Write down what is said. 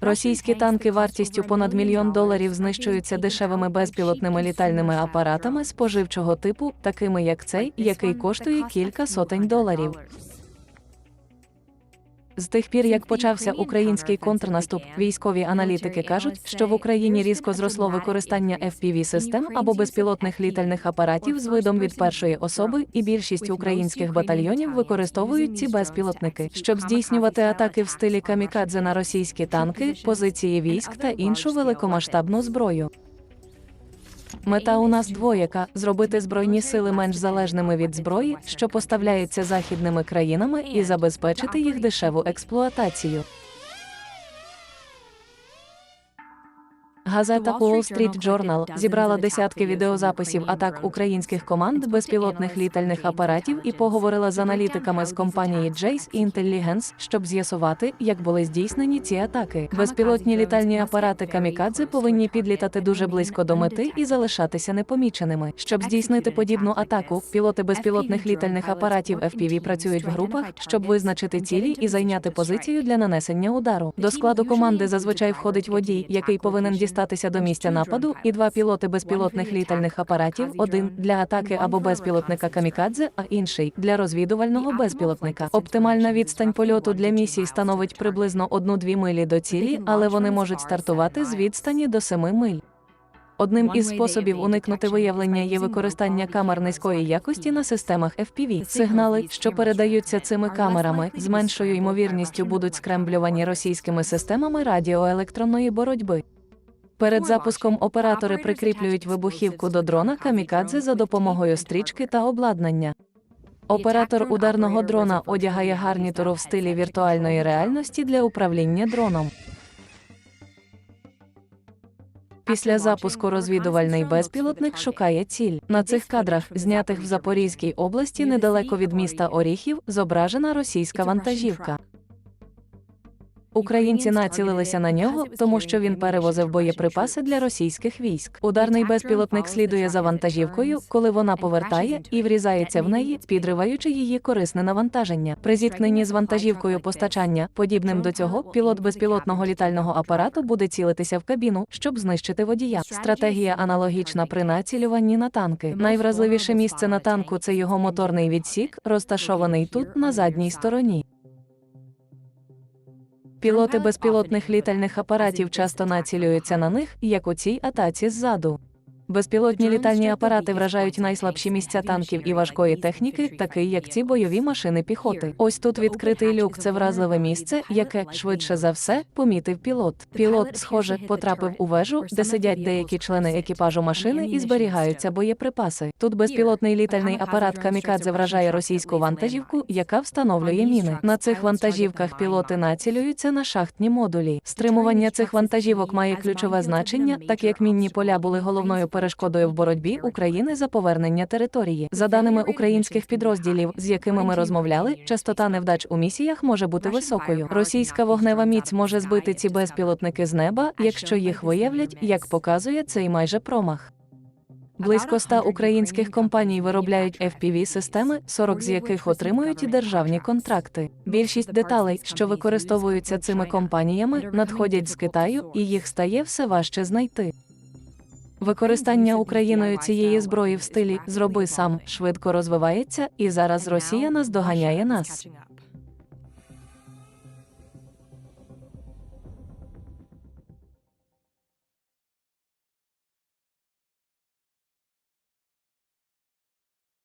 Російські танки вартістю понад мільйон доларів знищуються дешевими безпілотними літальними апаратами споживчого типу, такими як цей, який коштує кілька сотень доларів. З тих пір, як почався український контрнаступ, військові аналітики кажуть, що в Україні різко зросло використання fpv систем або безпілотних літальних апаратів з видом від першої особи, і більшість українських батальйонів використовують ці безпілотники, щоб здійснювати атаки в стилі камікадзе на російські танки, позиції військ та іншу великомасштабну зброю. Мета у нас двояка зробити збройні сили менш залежними від зброї, що поставляється західними країнами, і забезпечити їх дешеву експлуатацію. Газета Wall Street Journal зібрала десятки відеозаписів атак українських команд безпілотних літальних апаратів і поговорила з аналітиками з компанії Jace Intelligence, щоб з'ясувати, як були здійснені ці атаки. Безпілотні літальні апарати камікадзе повинні підлітати дуже близько до мети і залишатися непоміченими. Щоб здійснити подібну атаку, пілоти безпілотних літальних апаратів FPV працюють в групах, щоб визначити цілі і зайняти позицію для нанесення удару. До складу команди зазвичай входить водій, який повинен дістатися до місця нападу, і два пілоти безпілотних літальних апаратів: один для атаки або безпілотника камікадзе, а інший для розвідувального безпілотника. Оптимальна відстань польоту для місій становить приблизно 1-2 милі до цілі, але вони можуть стартувати з відстані до 7 миль. Одним із способів уникнути виявлення є використання камер низької якості на системах FPV. Сигнали, що передаються цими камерами, з меншою ймовірністю будуть скремблювані російськими системами радіоелектронної боротьби. Перед запуском оператори прикріплюють вибухівку до дрона камікадзе за допомогою стрічки та обладнання. Оператор ударного дрона одягає гарнітуру в стилі віртуальної реальності для управління дроном. Після запуску розвідувальний безпілотник шукає ціль. На цих кадрах, знятих в Запорізькій області недалеко від міста Оріхів, зображена російська вантажівка. Українці націлилися на нього, тому що він перевозив боєприпаси для російських військ. Ударний безпілотник слідує за вантажівкою, коли вона повертає і врізається в неї, підриваючи її корисне навантаження. При зіткненні з вантажівкою постачання, подібним до цього, пілот безпілотного літального апарату буде цілитися в кабіну, щоб знищити водія. Стратегія аналогічна при націлюванні на танки. Найвразливіше місце на танку це його моторний відсік, розташований тут на задній стороні. Пілоти безпілотних літальних апаратів часто націлюються на них, як у цій атаці ззаду. Безпілотні літальні апарати вражають найслабші місця танків і важкої техніки, такі як ці бойові машини піхоти. Ось тут відкритий люк це вразливе місце, яке швидше за все помітив пілот. Пілот, схоже, потрапив у вежу, де сидять деякі члени екіпажу машини і зберігаються боєприпаси. Тут безпілотний літальний апарат камікадзе вражає російську вантажівку, яка встановлює міни. На цих вантажівках пілоти націлюються на шахтні модулі. Стримування цих вантажівок має ключове значення, так як мінні поля були головною перешкодою в боротьбі України за повернення території. За даними українських підрозділів, з якими ми розмовляли, частота невдач у місіях може бути високою. Російська вогнева міць може збити ці безпілотники з неба, якщо їх виявлять, як показує цей майже промах. Близько ста українських компаній виробляють fpv системи 40 з яких отримують державні контракти. Більшість деталей, що використовуються цими компаніями, надходять з Китаю, і їх стає все важче знайти. Використання Україною цієї зброї в стилі зроби сам швидко розвивається, і зараз Росія наздоганяє нас.